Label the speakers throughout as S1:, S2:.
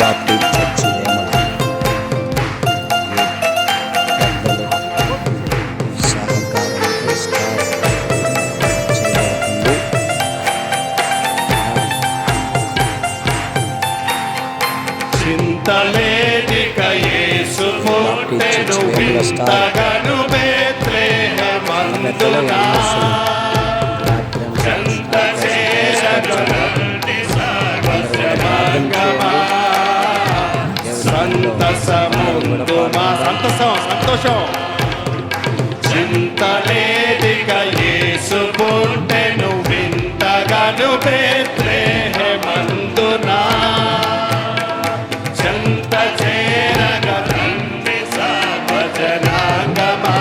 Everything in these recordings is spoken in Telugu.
S1: బాప్టిస్ట్ చర్చ్ వేమల పెద్దలు సహకారంతో స్టార్ చేయబడుతుంది
S2: చింతలేనిక యేసు పుట్టెను వింతగను బేత్లెహేమందునా.
S1: సంతసముందుమా. సంతసం
S2: సంతోషం చింతలేనిక యేసు పుట్టెను వింతగను బేత్లెహేమందునా. చెంత చేరగ తండ్రి సర్వజనాంగమా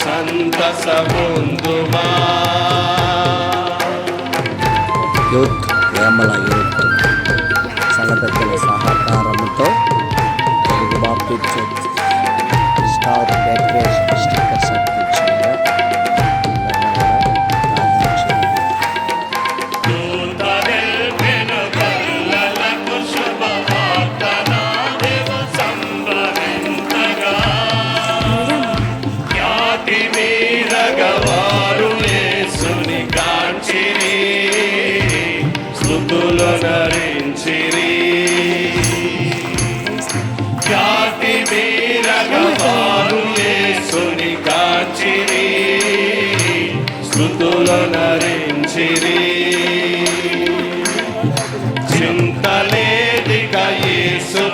S2: సంతసముందుమా
S1: యూత్ వేమల యూత్ సన్న పెద్దల సహకారం పెట్టుకొని స్టార్ డెకరేషన్ స్టిక్కర్స్ అందించగా
S2: వారు యేసుని కాచిరి స్థుతులు నరించిరి చింతలేదిగా యేసు